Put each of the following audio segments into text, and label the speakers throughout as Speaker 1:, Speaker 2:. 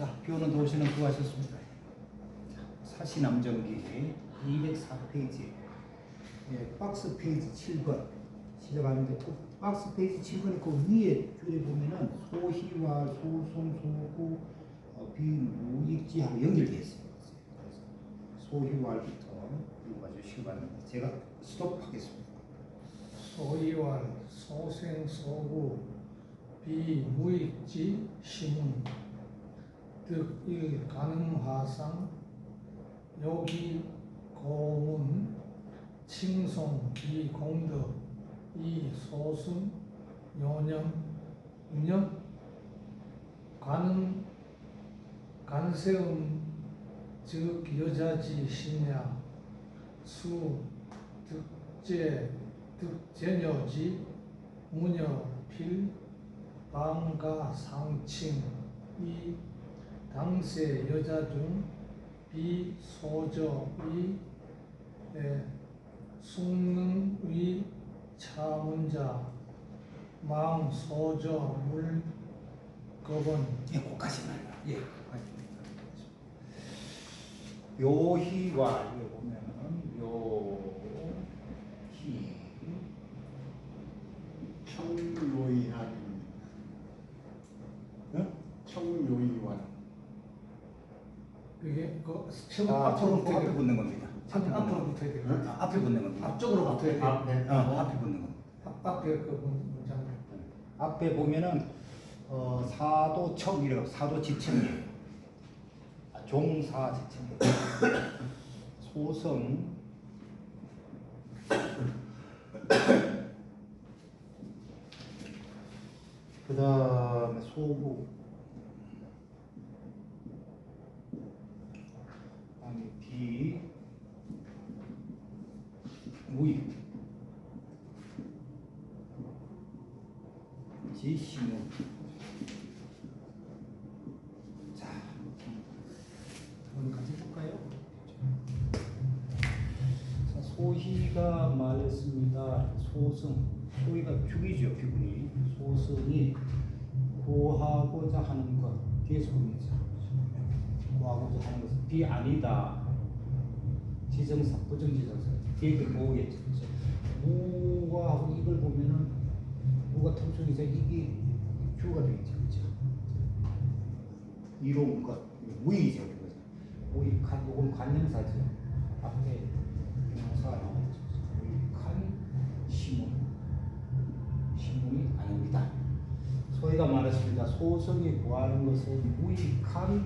Speaker 1: 자, 비오는 도시는 구하셨습니다. 사시남정기 204페이지. 예, 박스 페이지 7번 시작하는데 그 박스 페이지 7번에 그 위에 줄에 보면은 소희와 소송, 소구, 어, 비무익지하고 연결되어. 그래서 소희왈부터 읽어주시기 바랍니다. 제가 스톱하겠습니다.
Speaker 2: 소이왈 소생 소구 비무익지 시문 득 일 가능화상 여기 고문 칭송 비공덕 이 소승 요념 인념 가능 간세음 즉 여자지 신야 수 득제 득제녀지 무녀 필 방가 상칭 이 당세 여자 중 비소저 이 에, 숙능의 차문자 망 소저 물 거번
Speaker 1: 예, 꼭까지만. 예, 꼭까지만. 요희와 이거 보면은 요희
Speaker 3: 청요이하입니다.
Speaker 1: 응?
Speaker 3: 청요이완.
Speaker 2: 처음
Speaker 1: 아,
Speaker 2: 앞으로 붙어야
Speaker 1: 앞에
Speaker 2: 돼.
Speaker 1: 붙는 겁니다.
Speaker 2: 앞- 앞으로 붙어야 돼.
Speaker 3: 응?
Speaker 1: 아, 앞에 붙는 겁니다.
Speaker 2: 앞쪽으로 붙어야 돼.
Speaker 3: 앞에.
Speaker 1: 어, 앞에 붙는 겁니다.
Speaker 2: 앞- 앞에 그 문- 문장.
Speaker 1: 앞에 보면은 어, 사도청이라고 사도지청이에요. 아, 종사지청이에요. 소성 그 다음에 소부 아니 비 무입 지시문 자 한번 같이 볼까요? 자, 소희가 말했습니다. 소승. 소희가 죽이죠 비군이. 소승이 구하고자 하는 것. 계속 보면서 구하고자 하는 것은 비 아니다. 지정사 부정지정사. 뒤에 그죠? 무가 하고 이걸 보면은 무가 통속이죠 이게 주어가 되겠죠 그죠? 이로운 것 무이죠 그거죠. 무익한 요건 관념사죠. 앞에 명사가 나오죠 무익한 시문 시문이 아닙니다 소희가 말했습니다. 소성이 구하는 것은 무익한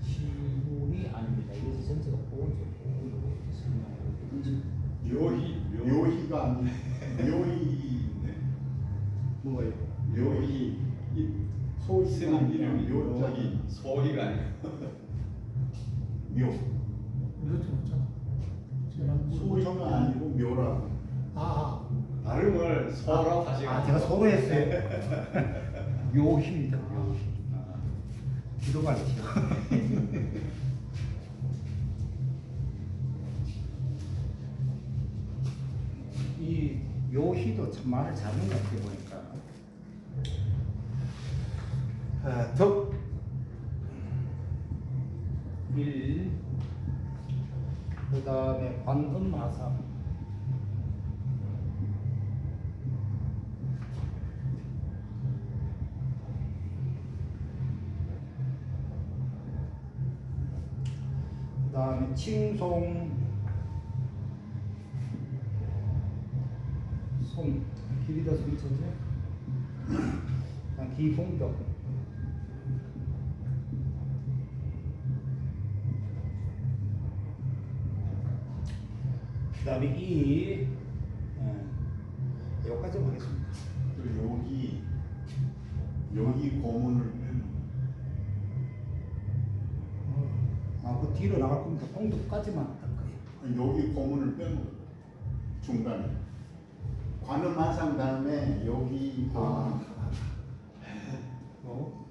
Speaker 1: 시문이 아닙니다. 이것이 전체가 설명하고 있죠.
Speaker 3: 묘희, 묘희가 아니
Speaker 1: 뭐가요?
Speaker 3: 묘희 이 소희가 아니라 묘. 저기
Speaker 4: 소희가
Speaker 3: 묘.
Speaker 2: 이렇게. 제가
Speaker 3: 소희가? 아니고 묘라고.
Speaker 2: 아,
Speaker 4: 발음을 서로 하시고
Speaker 1: 아, 제가 서로 했어요. 묘희입니다. 묘희. 아, 기도가 아니죠. 이 묘희도 참 말을 잘하는 것 같아요, 보니까. 아, 덕. 일. 그 다음에 관음마상. 그 다음에 칭송. 송. 길이다 송천재 그다음 기봉덕. 그 다음에 이 예, 여기까지 보겠습니다.
Speaker 3: 또 여기 여기 고문
Speaker 1: 뒤로 나갈 겁니다 봉덕까지만 할 거예요
Speaker 3: 여기 고문을 거. 중간에 관음하상 다음에 여기
Speaker 1: 아, 어?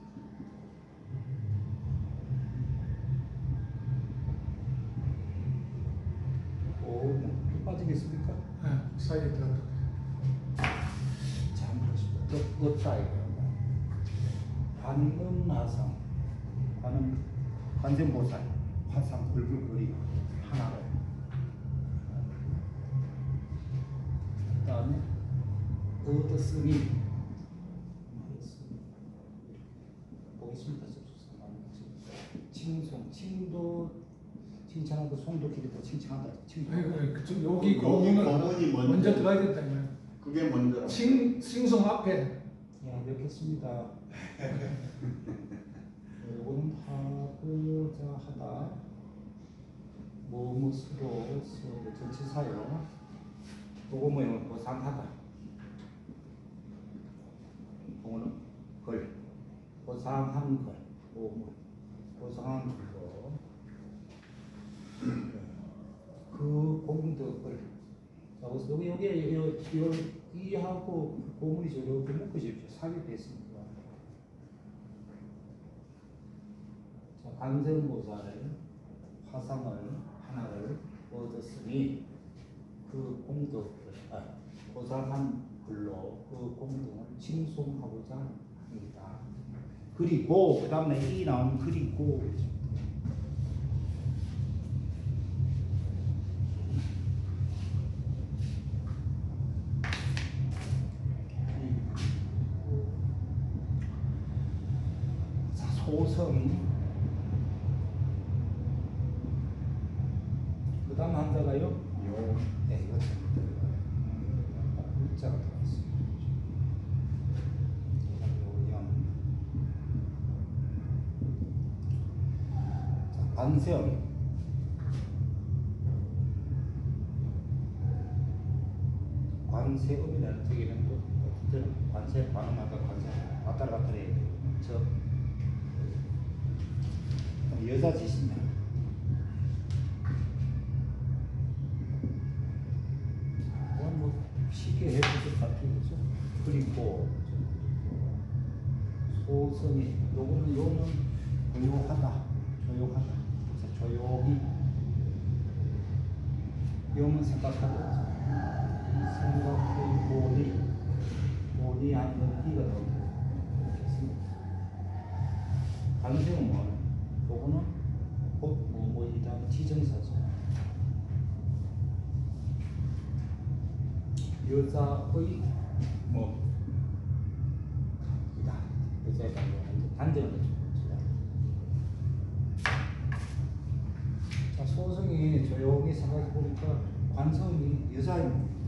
Speaker 1: 오, 뭐, 빠지겠습니까?
Speaker 2: 네, 사이에 들어갔다.
Speaker 1: 떴다 이거. 반음하상. 하는 관세음보살 화상 얼굴 그림 하나를 그다음에 스미 보겠습니다. 칭송 칭도 칭찬하고 송도 길이도 칭찬한다. 칭송.
Speaker 2: 아니 그래 그쪽 여기
Speaker 3: 여기
Speaker 2: 고문은
Speaker 3: 고문이 먼저.
Speaker 2: 먼저 들어가야 된다 이거야.
Speaker 3: 그게 먼저.
Speaker 2: 칭 칭송 앞에
Speaker 1: 야, 뵙겠습니다. 요거는 하고자 하다. 스 전치사요. 요거 뭐예요? 보상하다. 요거는 걸. 보상한 걸. 뭐 보상한 걸로. 그 공덕을. 자, 그래서 여기 여기 요, 요, 이하고 고문이죠. 이렇게 묶으십시오. 삽입했습니다. 자, 관세음보살을 화상을 하나를 얻었으니 그 공덕을 아, 보상한 글로 그 공덕을 칭송하고자 합니다. 그리고 그 다음에 이 나온 그리고 자, 소성 그 다음 한자가요? 요. 네, 이거 좀 들어가요. 물자가 들어있어요. 요염. 자, 반세음. 관 세음이라는 저기는 또 어쨌든 관세 반음하다 관세 왔다 갔다 해야 돼요. 저 그럼 여자 짓이냐? 그건 뭐 쉽게 해줄 것 같은 거죠. 그리고 소성이 요거는 요는 조용하다, 조용하다. 조용히 요는 생각하다. 생각해 보니 보니 아니면 이가 나오겠습니다. 관세음은 요거는 곧뭐 뭐이다 지정사죠. 여자의 뭐 이다 여자의 반대는 반대는 자 소성이 조용히 생각해 보니까 관성이 여자의 몸입니다.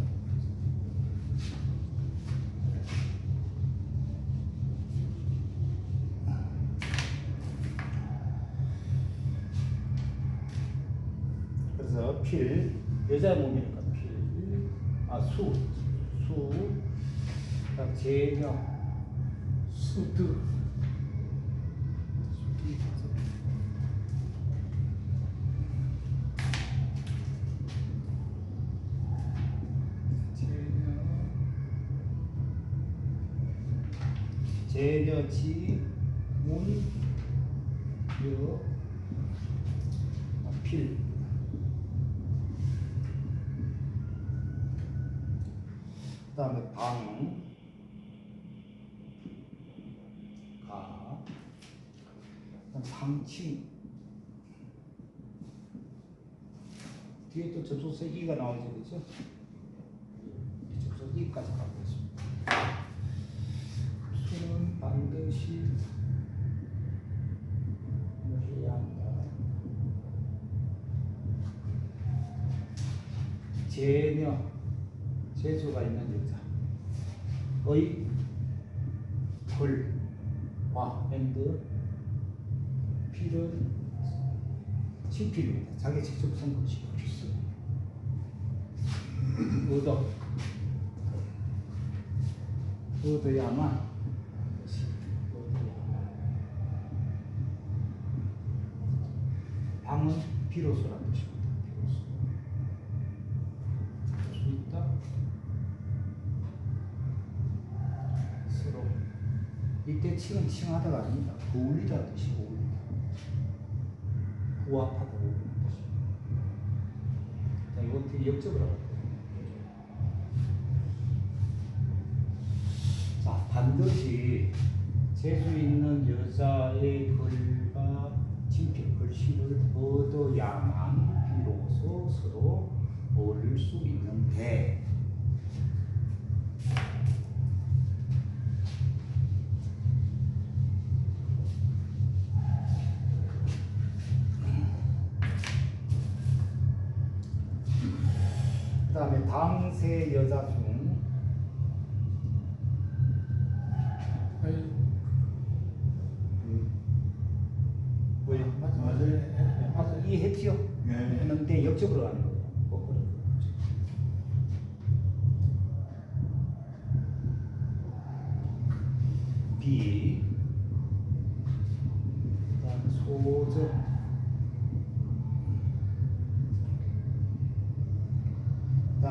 Speaker 1: 여자의 몸이니까. 필아수 수. 그다음 제녀
Speaker 2: 수드.
Speaker 1: 제녀 제녀지 문여 필 그 다음에 방 가, 그다음 상칭 뒤에 또 접속사 이가 나오죠, 그렇죠? 이 접속 이까지 가고 있습니다. 수는 반드시 해야 한다. 제녀, 재주가 있는 여자. 의, 글, 와, 밴드, 필은 친필입니다. 자기 직접 쓴 것이 필수. 얻어. 얻어야만. 얻어야만. 방은 비로소라는 뜻입니다. 비로소. 수 있다. 서로 이때 칭은 칭하다가 아닙니다. 어울리다 뜻이 어울리다. 부합하다 어울리는 뜻입니다. 자, 이건 되게 역적을 하고. 자, 반드시 재수 있는 여자의 글과 결실을 얻어야만 비로소 서로 어울릴 수 있는데 당세 여자 중
Speaker 2: 맞아.
Speaker 1: 이해했지요?
Speaker 3: 네.
Speaker 1: 했는데 역적으로 가는 거예요. 거죠. B 소적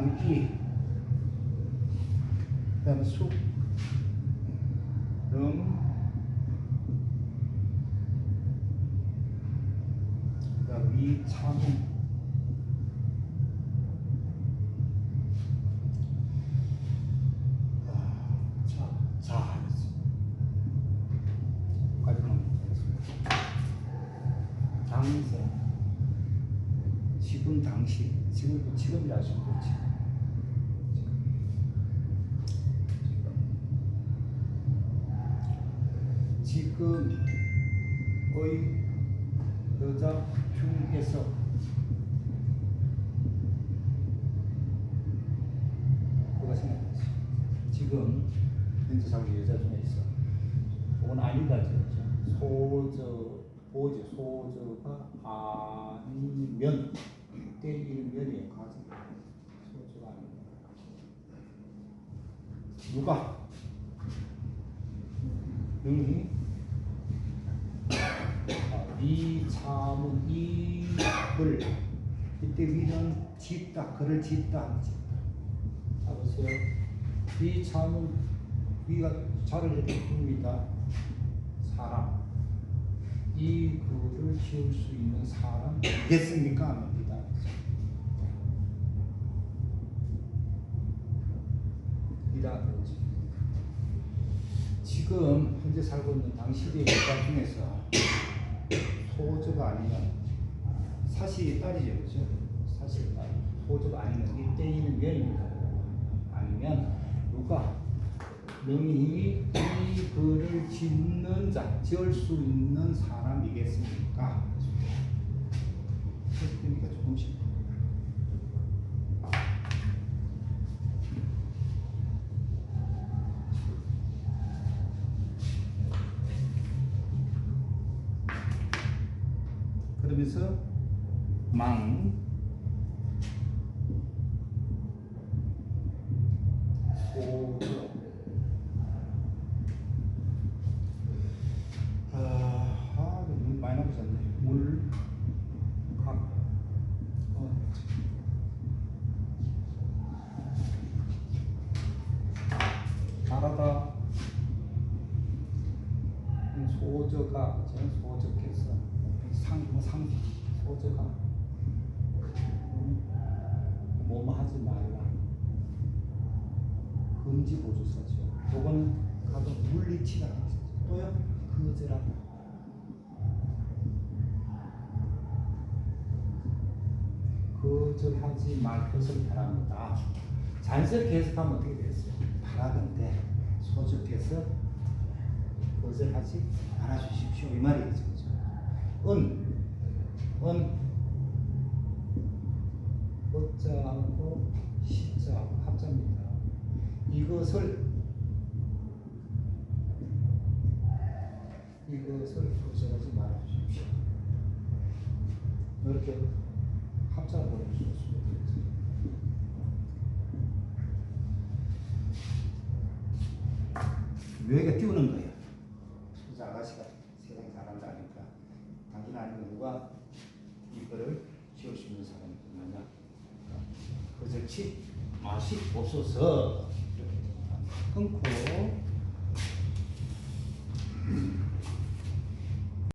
Speaker 1: 그다음 E 그다음 수 음, 위참 아, 당시 지금 지금이라 하시면 되지. 지금 지금의 여자 중에서 그가 생각했어. 지금 현재 자기 여자 중에서 그건 아니다 그죠? 소저 보죠 소저가 아니면 때리는 면이 가지 소저가 아니면 누가 능히 아, 위참은 이을 이때 위는 짓다 그를 짓다 자 보세요? 위참은 위가 자를 이렇게 풉니다. 사람. 이 글을 지을 수 있는 사람 되겠습니까? 아닙니다. 이다 그러지. 지금 현재 살고 있는 당시의 여자 중에서 소저가 아니면 사실이 딸이죠, 그죠? 사실 딸. 소저가 아니면 일대이는 면입니다. 아니면 누가 능히 이 글을 짓는 자, 지을 수 있는 사람이겠습니까? 그러니까 조금씩. 그러면서 망. 어, 잘하다. 소저가? 소저께 서 상, 뭐 상, 소저가 음, 뭐뭐 하지 말라 금지 보조사죠. 요거는 가도 물리치다 또요 그저라고 거절하지 말 것을 바랍니다. 자연스럽게 해석하면 어떻게 되겠어요? 바라던데 소저께서 거절하지 말아주십시오 이 말이겠죠. 그죠? 은, 은, 어자하고 시자하고 합자입니다. 이것을 이것을 거절하지 말아 주십시오. 이렇게 합자를 있습니다. 묘에게 띄우는 거예요. 진짜 아가씨가 세상 잘한다 하니까 당신 아니면 누가 이거를 지을 수 있는 사람이 있느냐? 없어서 이렇게 끊고